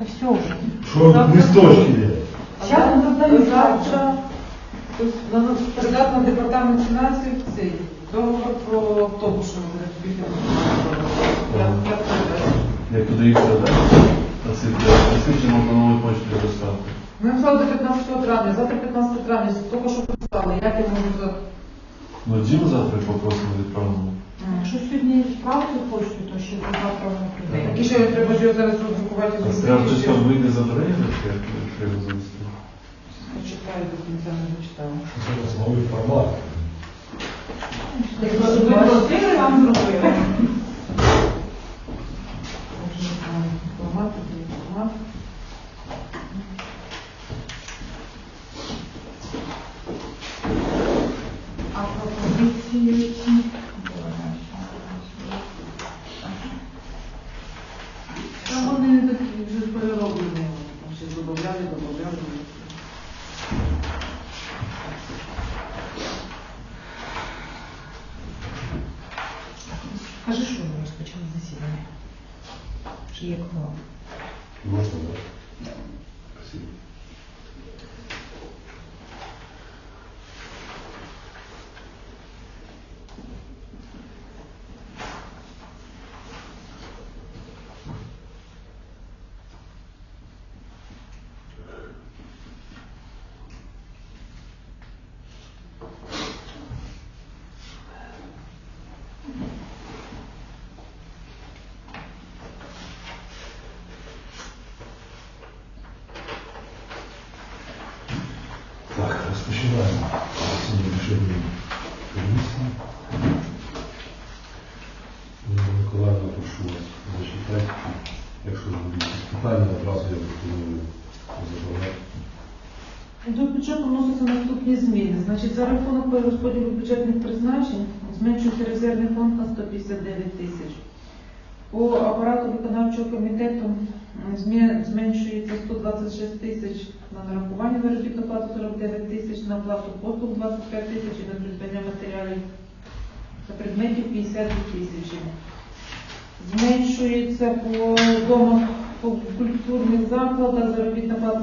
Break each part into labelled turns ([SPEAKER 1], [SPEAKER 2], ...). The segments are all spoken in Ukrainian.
[SPEAKER 1] Та все вже.
[SPEAKER 2] Що листочки є?
[SPEAKER 1] Зараз ми
[SPEAKER 3] завтра на нас передати на департамент фінансів цей договор про автобус, що ми будемо. Я я передаю.
[SPEAKER 4] Як туди їх так? На світлі, на світлі можна новою почтою доставити.
[SPEAKER 3] Ми написали до 15 травня, завтра 15 травня, тільки що писали, як я можу за...
[SPEAKER 4] Ну, Діму завтра попросимо відправимо.
[SPEAKER 1] Якщо сьогодні справити почту, то ще до завтра воно прийде.
[SPEAKER 3] Так і ще треба ж його зараз роздрукувати
[SPEAKER 4] А
[SPEAKER 3] і
[SPEAKER 4] скажете,
[SPEAKER 3] зробити.
[SPEAKER 4] що вийде за дорогу, як треба завести?
[SPEAKER 3] Читаю до кінця, не дочитала.
[SPEAKER 2] Це новий формат.
[SPEAKER 3] Як ви просили, вам зробили. Формат, формат.
[SPEAKER 1] А пропозиції які?
[SPEAKER 3] Та вони такі вже перероблені, там ще додавляли, додавляли.
[SPEAKER 1] Скажи, що ми розпочали засідання. Чи є кого?
[SPEAKER 2] Можна, так? Спасибо. Так, розпочинаємо. Сьогодні рішення комісії. Ніна Миколаївна, прошу вас зачитати. Якщо будуть якісь питання, одразу я пропоную задавати.
[SPEAKER 3] До бюджету вносяться наступні зміни. Значить, за рахунок перерозподілу бюджетних призначень зменшується резервний фонд на 159 тисяч. По апарату виконавчого комітету зменшується 126 тисяч на нарахування заробітну плату 49 тисяч, на оплату послуг 25 тисяч і на придбання матеріалів та предметів 52 тисячі. Зменшується по домах по культурних закладах заробітна плата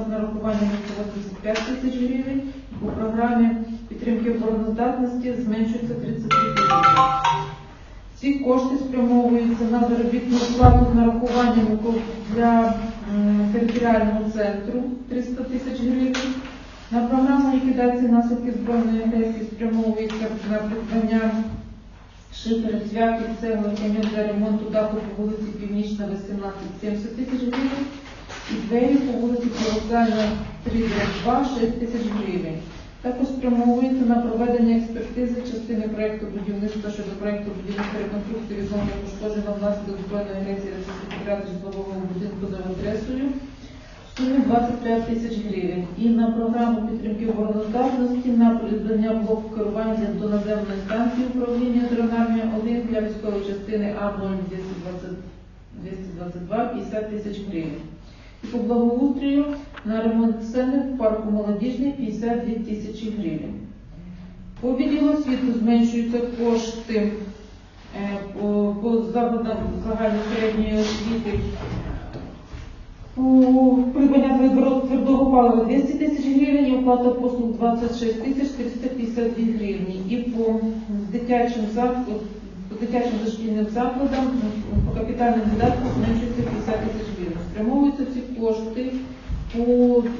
[SPEAKER 3] 85 тисяч гривень. У програмі підтримки обороноздатності зменшується 33 тисячі. Ці кошти спрямовуються на заробітну плату з нарахуванням для територіального центру 300 тисяч гривень. На програму ліквідації наслідків збройної агресії спрямовується на придбання шифер, цвяхи, цегли, камінь для ремонту даху по вулиці Північна, 18, 70 тисяч гривень. І двері по вулиці Колосальна, 3, 2, 6 тисяч гривень. Також спрямовується на проведення експертизи частини проєкту будівництва щодо проєкту будівництва реконструкції відновлення пошкодженого внаслідок збройної агресії Російської Федерації житлового будинку за адресою в сумі 25 тисяч гривень. І на програму підтримки обороноздатності на придбання блоку керування до наземної станції управління дронармії 1 для військової частини А0222 50 тисяч гривень. По благоустрою на ремонт сцени в парку молодіжний 52 тисячі гривень. По відділу освіти зменшуються кошти е, по, по закладам загальної середньої освіти. Придбання твердого палива 200 тисяч гривень і оплата послуг 26 тисяч 352 гривні. І по дитячим закладам, по дитячим дошкільним закладам по капітальним видаткам зменшується 50 тисяч гривень. Спрямовуються ці кошти по м,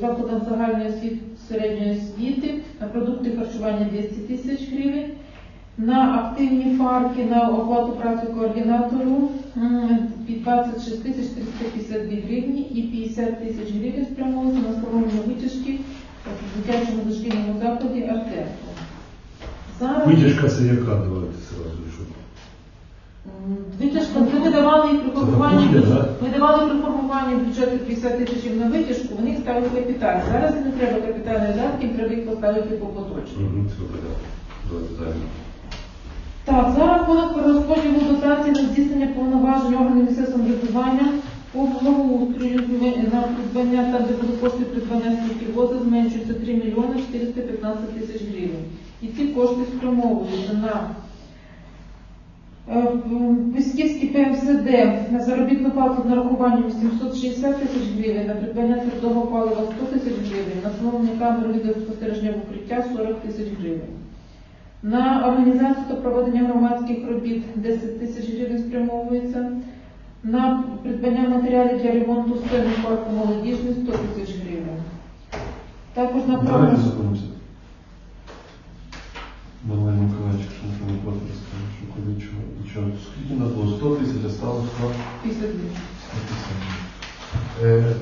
[SPEAKER 3] закладам загальної освіти, середньої освіти на продукти харчування 200 тисяч гривень. На активні фарки, на оплату праці координатору під 26 тисяч 352 гривні і 50 тисяч гривень спрямовується на встановлення витяжки в дитячому дошкільному закладі. Зараз
[SPEAKER 2] Витяжка це яка, давайте сразу, що.
[SPEAKER 3] м, витяжка, це ми давали їх при
[SPEAKER 2] Це
[SPEAKER 3] формуванні, ми давали при формуванні бюджету 50 тисяч на витяжку, вони їх ставили капітальні. Зараз не треба капітальних видатків, треба їх поставити по
[SPEAKER 2] далі.
[SPEAKER 3] Так, за рахунок перерозподілу дотації на здійснення повноважень органів місцевого самоврядування по благоустрою на придбання буде кошти придбання сміттєвоза, зменшується 3 мільйони 415 тисяч гривень. І ці кошти спрямовуються на В Пісківський ПМСД на заробітну плату з нарахуванням 760 тисяч гривень, на придбання твердого палива 100 тисяч гривень, на встановлення камер відеоспостереження в укриття 40 тисяч гривень. На організацію та проведення громадських робіт 10 тисяч гривень спрямовується. На придбання матеріалів для ремонту сцени парку молодіжний 100 тисяч гривень. Також на
[SPEAKER 4] Давайте
[SPEAKER 3] програму
[SPEAKER 4] Давай, Миколаївич, якщо не проти розкажеш, що коли чого, нічого. Скільки нас було? 100 тисяч, а стало 100
[SPEAKER 3] після змін.
[SPEAKER 4] 100 тисяч.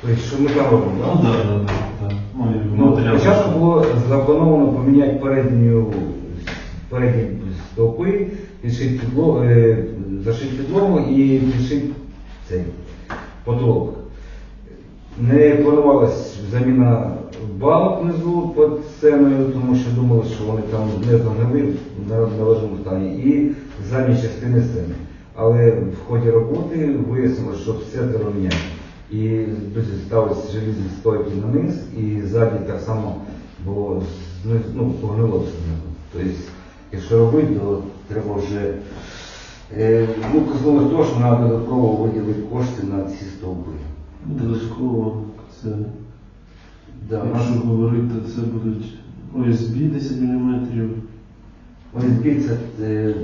[SPEAKER 5] Тобто, що ми там робимо,
[SPEAKER 4] Ну,
[SPEAKER 5] так?
[SPEAKER 4] да, да, да, да. Ну, і
[SPEAKER 5] Ну, спочатку було заплановано поміняти передню, передні стовпи, підшити підлогу, е, зашити підлогу і підшити цей потолок. Не планувалась заміна балок внизу під сценою, тому що думали, що вони там не загнили в належному стані, і задні частини сцени. Але в ході роботи вияснилося, що все треба міняти. І ставилися желізні стойки на низ, і ззаді так само було ну, ну, погнило все. Тобто, якщо робити, то треба вже е, ну, коснулося того, що треба додатково виділити кошти на ці стовби.
[SPEAKER 4] Додатково це,
[SPEAKER 5] Да,
[SPEAKER 4] якщо говорити, це будуть ОСБ 10 мм.
[SPEAKER 5] OSB це е,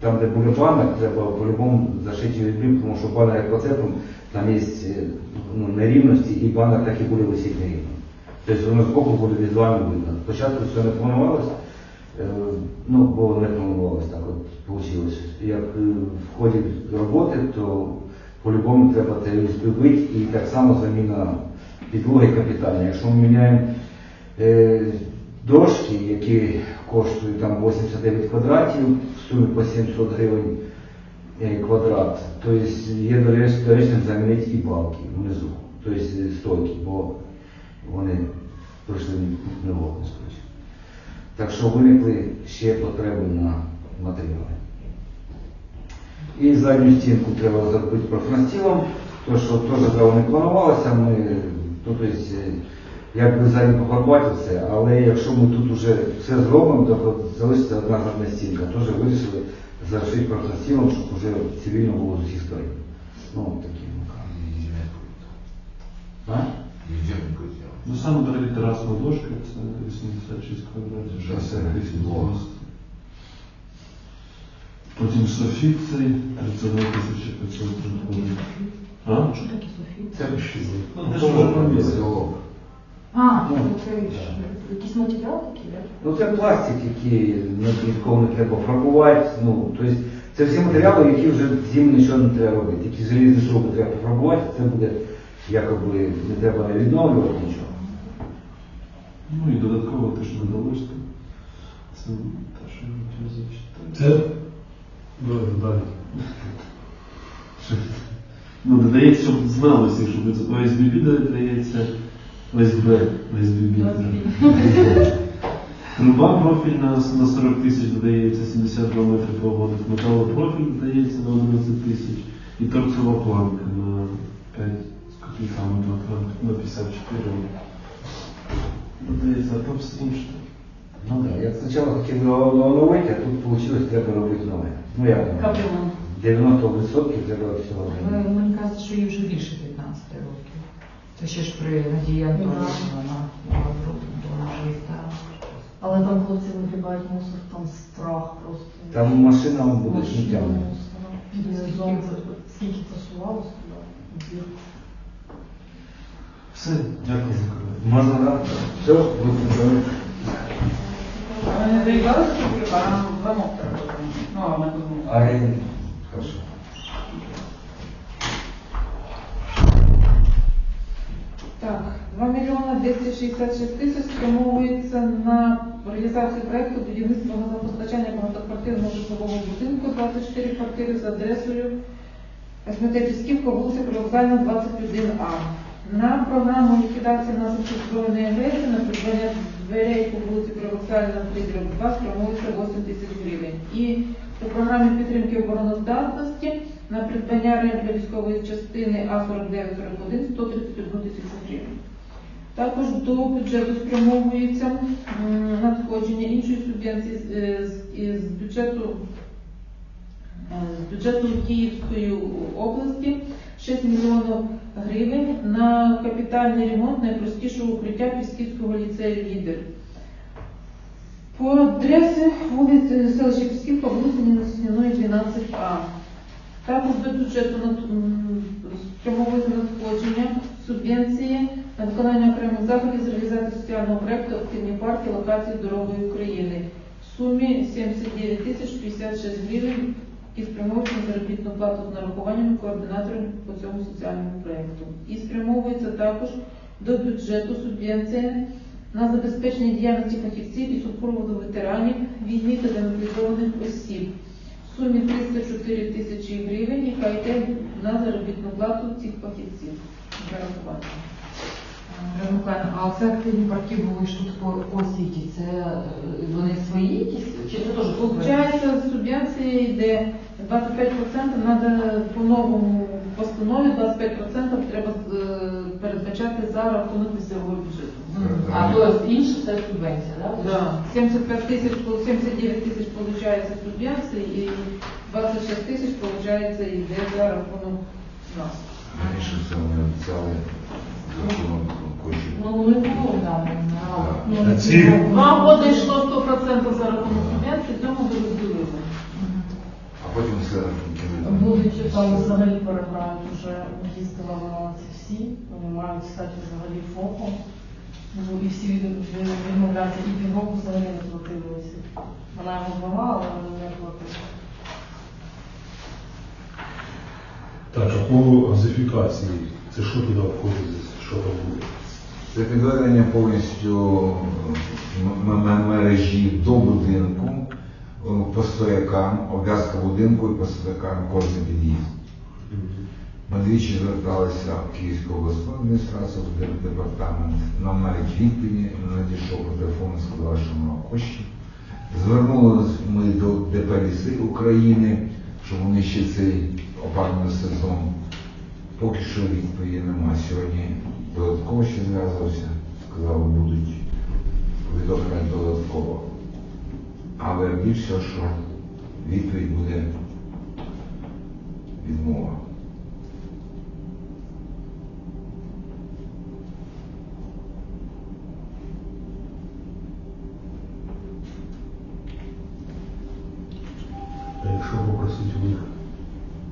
[SPEAKER 5] там, де буде банер, треба по-любому зашити USB, тому що банер як поцепом, там є е, ну, нерівності, і банер так і буде висіти нерівно. Тобто воно збоку буде візуально видно. Спочатку все не планувалося, е, ну, бо не планувалося так от вийшло. Як е, в ході роботи, то по-любому треба те бити, і так само заміна підлоги капітальна. Якщо ми міняємо е, дошки, які коштують там 89 квадратів, в сумі по 700 гривень е, квадрат, то є доречно замінити і балки внизу, тобто стойки, бо вони пройшли негодність. Так що виникли ще потреби на матеріали. І задню стінку треба зробити профнастілом, то що теж не планувалося, ми е, якби задні пофарбувати все, але якщо ми тут вже все зробимо, то от залишиться одна задня стінка. Теж вирішили завершити профнастілом, щоб вже цивільно було з усіх сторін. Ну, такі. А?
[SPEAKER 4] Ну, саме дорогі терасна дошка, це 86 квадратів, 60 тисяч.
[SPEAKER 5] Во.
[SPEAKER 4] Потім софіт цей, 32 тисячі 500 приходить. А?
[SPEAKER 1] Що таке Софія?
[SPEAKER 5] Це
[SPEAKER 4] Ну, де ж можна?
[SPEAKER 1] А,
[SPEAKER 5] Ну,
[SPEAKER 1] це ж якийсь матеріал такий, так?
[SPEAKER 5] Ну це пластик, який ну, нікого не треба фарбувати. Ну, тобто це всі матеріали, які вже зим нічого не треба робити. Які залізні труби треба пофарбувати, це буде якоби не треба не відновлювати нічого.
[SPEAKER 4] Ну і додатково те, що додалось, то це те, що я хотів зачитати.
[SPEAKER 2] Це далі.
[SPEAKER 4] Ну, додається, щоб знали всі, що це ОСББ додається, ОСБ, ОСББ. Труба профільна на 40 тисяч додається, 72 метри погодних, металопрофіль додається на 11 тисяч і торцова планка на 5 з копійками на 54. Додається, а там все інше.
[SPEAKER 5] Ну так, я спочатку хотів оновити, а тут вийшло, треба робити нове. Ну як? нове?
[SPEAKER 1] Капремонт.
[SPEAKER 5] 90% треба всього.
[SPEAKER 1] Ну. Мені кажуть, що їй вже більше 15 років. Це ще ж при Надії Антонівні вона була вона вже і стара.
[SPEAKER 6] Але там хлопці вигрібають мусор, там страх просто.
[SPEAKER 5] Там машина буде
[SPEAKER 6] мусора. Під низом це скільки це сувалося туди.
[SPEAKER 4] Все, дякую.
[SPEAKER 5] Можна, так? Все, будь
[SPEAKER 3] А не заїбалися, що а замок треба. Ну, а ми думаємо.
[SPEAKER 5] Хорошо.
[SPEAKER 3] Так, 2 мільйона 266 тисяч спрямовується на реалізацію проекту будівництва газопостачання багатоквартирного житлового будинку 24 квартири за адресою СМТ вулиця Привокзальна, 21А. На програму ліквідації наслідків збройної агресії на придбання дверей вулиці Привокзальна 3 2 спрямовується 8 тисяч гривень. І по програмі підтримки обороноздатності на придбання рент для військової частини А4941 131 тисячу гривень. Також до бюджету спрямовується надходження іншої субвенції з, е, з- бюджету з бюджету Київської області 6 мільйонів гривень на капітальний ремонт найпростішого укриття Пісківського ліцею «Лідер». По адресі вулиці селища Пісківка, вулиці Ніносняної, 12А. Також до бюджету спрямовується надходження субвенції на виконання окремих заходів з реалізації соціального проєкту «Активні парки локації здорової України» в сумі 79 тисяч 56 гривень і спрямовується на заробітну плату з нарахуваннями координаторів по цьому соціальному проєкту. І спрямовується також до бюджету субвенція на забезпечення діяльності фахівців і супроводу ветеранів війни та демобілізованих осіб в сумі 304 тисячі гривень, яка йде на заробітну плату цих фахівців. Зарахувати.
[SPEAKER 1] А це активні парки були ж тут по освіті. Це е, вони свої якісь? Чи це теж субвенція?
[SPEAKER 3] Получається, субвенція йде 25% треба по новому постанові 25% треба е, передбачати за рахунок місцевого бюджету.
[SPEAKER 1] А то інше це субвенція, так?
[SPEAKER 3] Да. 75 тисяч, 79 тисяч получається субвенції і 26 тисяч получається йде за рахунок нас.
[SPEAKER 7] Раніше це вони обіцяли законом
[SPEAKER 6] Ну, не було.
[SPEAKER 3] Ну,
[SPEAKER 2] ці-
[SPEAKER 3] Два роки йшло 100% за рахунок субвенції, цьому ми розділили.
[SPEAKER 7] А потім все кинули.
[SPEAKER 6] Будуть там взагалі переграють вже їздила вона ці всі, вони мають стати взагалі ФОПом. Ну, І всі від- від- відмовляються, і півроку взагалі не платили усі. Вона його брала, але вони не платили.
[SPEAKER 2] Так, а по газифікації, це що туди входить, що там буде?
[SPEAKER 7] Це підведення повністю мережі до будинку, е, по стоякам, обв'язка будинку і по стоякам кожен під'їзд. Ми двічі зверталися в Київську обласну адміністрацію, департамент. Нам навіть відповіді надійшов по телефону, сказали, що мало коштів. Звернулися ми до ДП «Ліси України, щоб вони ще цей опалювальний сезон. Поки що відповіді немає. Сьогодні додатково ще зв'язався, сказали, будуть повідомлення додатково. Але більше, що відповідь буде відмова.
[SPEAKER 2] Якщо попросити у них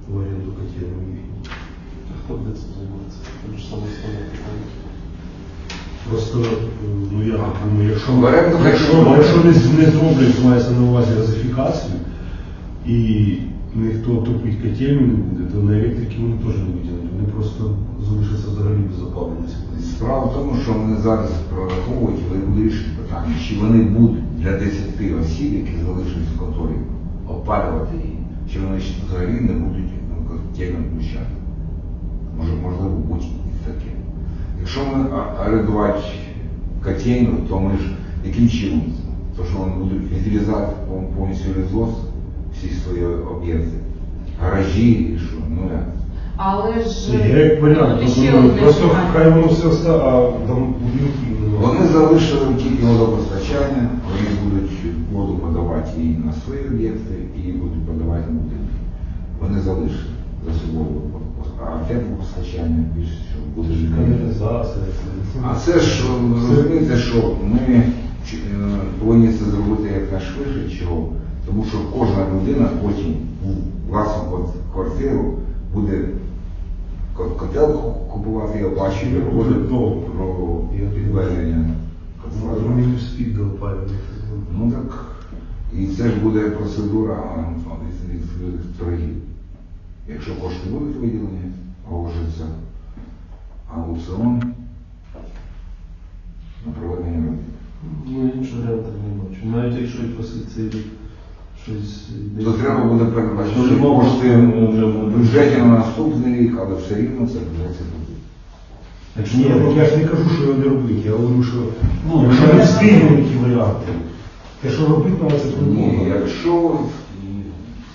[SPEAKER 2] в оренду котельну їхню?
[SPEAKER 4] Хто буде цим займатися? Це ж саме основне питання.
[SPEAKER 2] Просто, е, ну я так думаю, якщо, якщо, якщо не, не зроблять, мається на увазі газифікацію, і ніхто топить котельну не буде, то на електрики вони теж не виділять. Вони просто залишаться взагалі без опалення.
[SPEAKER 7] Справа в тому, що вони зараз прораховують і вирішують питання, чи вони будуть для 10 осіб, які залишились в конторі, опалювати її, чи вони взагалі не будуть ну, котельну включати. Може, можливо, будь-які таке. Якщо ми орендувати котельну, то ми ж яким чином? То що вони будуть відрізати пов- повністю лісос, всі свої об'єкти, гаражі і що, ну як?
[SPEAKER 1] Але ж
[SPEAKER 2] Я як варіант,
[SPEAKER 1] ще одне
[SPEAKER 2] просто
[SPEAKER 1] питання.
[SPEAKER 2] хай воно все остане, а там будинки ну,
[SPEAKER 7] Вони залишили тільки водопостачання, вони будуть воду подавати і на свої об'єкти, і будуть подавати на будинки. Вони залишили за собою, а теплопостачання більше що буде. А це ж розумієте, що ми е, повинні це зробити якнайшвидше, чого? Тому що кожна людина потім у власну квартиру буде котел купувати і оплачувати про
[SPEAKER 2] Я опалення.
[SPEAKER 7] Ну так, і це ж буде процедура а, від торгів. Якщо кошти будуть виділені, оголошується аукціон на проведення робіт.
[SPEAKER 4] Ну, іншого варіанту не бачу. Навіть якщо і просить цей рік щось...
[SPEAKER 7] То треба буде передбачити
[SPEAKER 4] Дуже
[SPEAKER 7] кошти
[SPEAKER 4] вже
[SPEAKER 7] в
[SPEAKER 4] буде.
[SPEAKER 7] бюджеті на наступний рік, але все рівно це придеться буде.
[SPEAKER 4] Якщо
[SPEAKER 2] Ні, ну, я ж не кажу, що його не робити. Я говорю, що
[SPEAKER 4] Ну,
[SPEAKER 2] якщо не встигнемо які варіанти, те, що робити, треба це
[SPEAKER 7] Ні,
[SPEAKER 2] придумати.
[SPEAKER 7] якщо,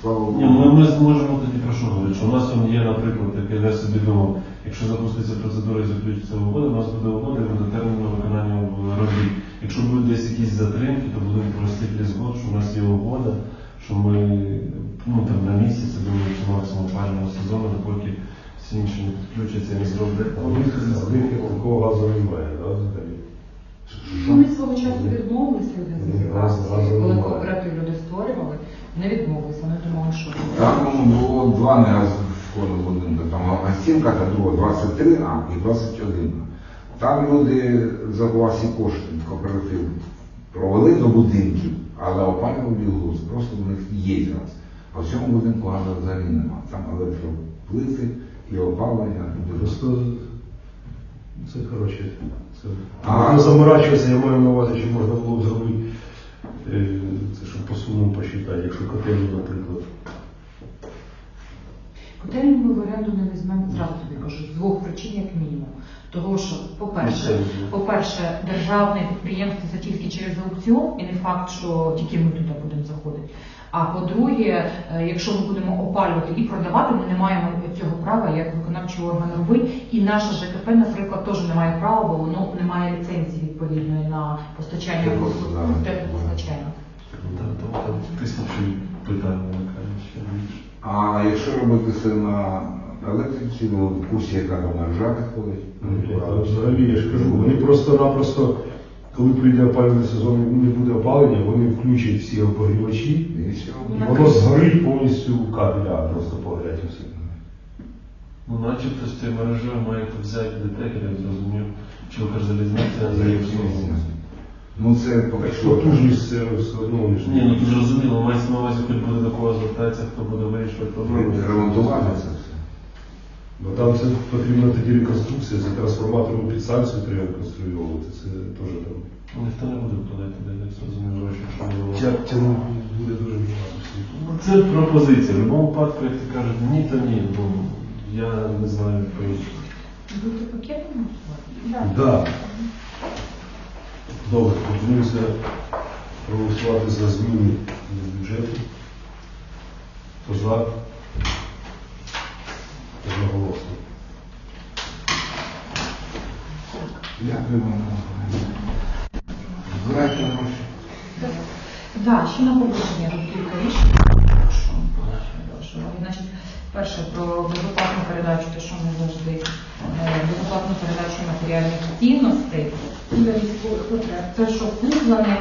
[SPEAKER 7] слава Богу,
[SPEAKER 4] Ні, ми, ми зможемо тоді про що говорити, що у нас он є, наприклад, таке, я собі думав, якщо запуститься процедура і заключиться угода, у нас буде угода і буде термін на виконання робіт. Якщо будуть десь якісь затримки, то будемо просити лісгод, що у нас є угода, що ми ну, там, на місяць, я думаю, максимум опалювального сезону, допоки всі інші не підключаться і не зроблять.
[SPEAKER 2] А у них такого газу немає, да, взагалі?
[SPEAKER 1] Вони свого часу відмовилися від
[SPEAKER 2] газу
[SPEAKER 1] Коли кооператив люди створювали, вони відмовилися. Вони думали, що
[SPEAKER 7] Там було два негазовходи будинку. Там гостинка та друга 23 А і 21 А. Там люди за власні кошти кооператив провели до будинків, але опалювали глуз. Просто в них є газ. А в цьому будинку газу взагалі немає. Там електроплити і опалення.
[SPEAKER 2] Просто це коротше. Це
[SPEAKER 7] А-
[SPEAKER 2] заморачуватися, я маю на увазі, що можна було б зробити, це щоб по сумам посчитати, якщо котельні, наприклад.
[SPEAKER 1] Котельні ми в оренду не візьмемо зразу тобі кажу, з двох причин як мінімум. Того, що, по-перше, по-перше, державне підприємство це тільки через аукціон, і не факт, що тільки ми туди будемо заходити. А по-друге, е, якщо ми будемо опалювати і продавати, ми не маємо цього права як виконавчий орган робити. І наше ЖКП, наприклад, теж не має права, бо воно не має ліцензії відповідної на постачання
[SPEAKER 7] Теплопостачання.
[SPEAKER 4] Там, там тисячі питань виникає ще більше.
[SPEAKER 7] А якщо робити це на електриці, ви в курсі, яка там мережа підходить?
[SPEAKER 2] Ну, Взагалі, я ж кажу, вони просто-напросто, коли прийде опалювальний сезон і не буде опалення, вони включать всі обогрівачі,
[SPEAKER 7] І все.
[SPEAKER 2] воно згорить повністю кабеля, просто погорять усі.
[SPEAKER 4] Ну, начебто з цією мережею маєте взяти ДТЕК, я зрозумів, чи Укрзалізниця заєксується.
[SPEAKER 7] Ну це поки що.
[SPEAKER 2] потужність все одно вони ж
[SPEAKER 4] Ні, ну тут зрозуміло, мається на увазі, коли буде до кого звертатися, хто буде вирішувати проблему.
[SPEAKER 7] ремонтувати це все.
[SPEAKER 2] Бо там це потрібна тоді реконструкція, це трансформаторну підстанцію треба реконструювати, це теж там.
[SPEAKER 4] Ну, Ніхто не буде вкладати, де я зрозумів гроші, що не було.
[SPEAKER 2] Тя- Тягнути буде дуже багато всіх.
[SPEAKER 4] Ну, Це пропозиція. В будь-якому випадку, як ти кажеш, ні, то ні. Ну, я не знаю, по-іншому.
[SPEAKER 1] Бути пакетом голосувати?
[SPEAKER 2] Да. Добре, пропонується проголосувати за зміни до бюджету. Хто за? Одноголосно.
[SPEAKER 7] Дякую вам. Збирайте гроші.
[SPEAKER 1] Так, ще на рішень. Прошу, прошу. Значить, перше про безоплатну передачу, те, що ми завжди е, безоплатну передачу матеріальних цінностей для військових потреб. Це що куплене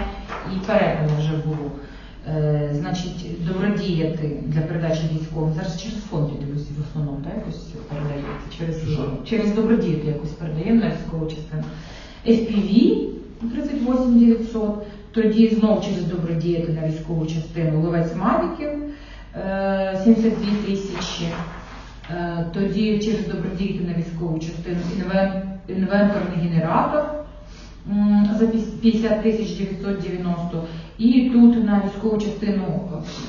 [SPEAKER 1] і передане вже було. Е, Значить, добродіяти для передачі військовим. Зараз через фонд я дивлюся в основному, так, якось передається. Через, через добродіяти якось передаємо на військову частину. FPV 38 900, тоді знов через добродіяти на військову частину Ловець Мавіків 72 тисячі, Е, тоді через добродіяти на військову частину інвенторний генератор за 50 тисяч 990 і тут на військову частину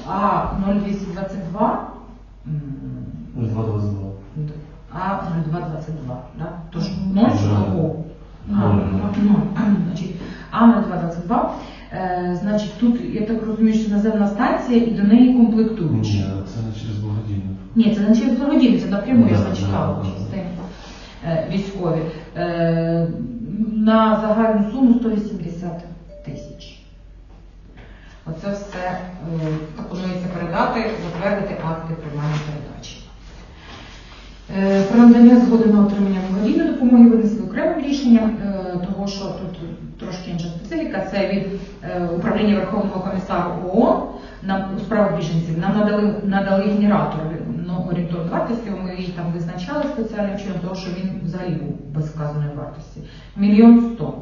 [SPEAKER 1] А0222 м,
[SPEAKER 4] 222.
[SPEAKER 1] а0222, да? Тож
[SPEAKER 6] Мгм.
[SPEAKER 1] 0
[SPEAKER 4] Вже.
[SPEAKER 1] або а,
[SPEAKER 4] Ноль.
[SPEAKER 1] ну, значить, А0222, е, значить, тут, я так розумію, що наземна станція і до неї комплектуючі.
[SPEAKER 4] Ні, це не через благодійну.
[SPEAKER 1] Ні, це не через благодійність, це напряму я
[SPEAKER 4] да.
[SPEAKER 1] частину е, військові. Е, На загальну суму 180 тисяч. Оце все е, пропонується передати, затвердити акти приймання. Е, Про надання згоди на отримання благодійної допомоги винесли окремим рішенням, е, того що тут трошки інша специфіка. Це від е, управління Верховного комісару ООН на у справах біженців. Нам надали надали генератор ну, орієнтовно вартістю. Ми її там визначали спеціальним чином, тому що він взагалі був без вказаної вартості. Мільйон сто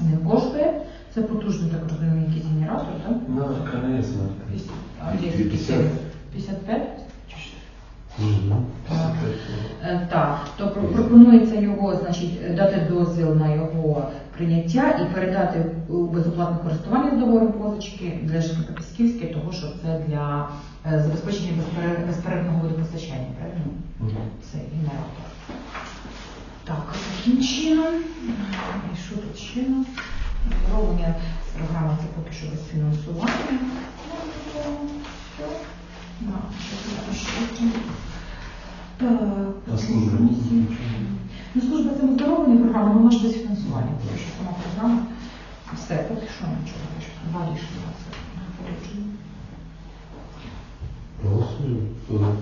[SPEAKER 1] він коштує. Це потужний, так розумію, якийсь генератор, так?
[SPEAKER 7] 50.
[SPEAKER 1] 55? Е, Так, то пропонується його, значить, дати дозвіл на його прийняття і передати у безоплатне користування з договором позички для ЖКП Пісківське, того що це для е, забезпечення безперер- безперервного водопостачання, правильно? Це генератор. Так, таким чином, і що тут нас? Оздоровлення програми це поки що без фінансування. відповідні програми, воно ж без фінансування, тому що сама програма все, поки що нічого більше. Два рішення це.
[SPEAKER 2] Голосуємо.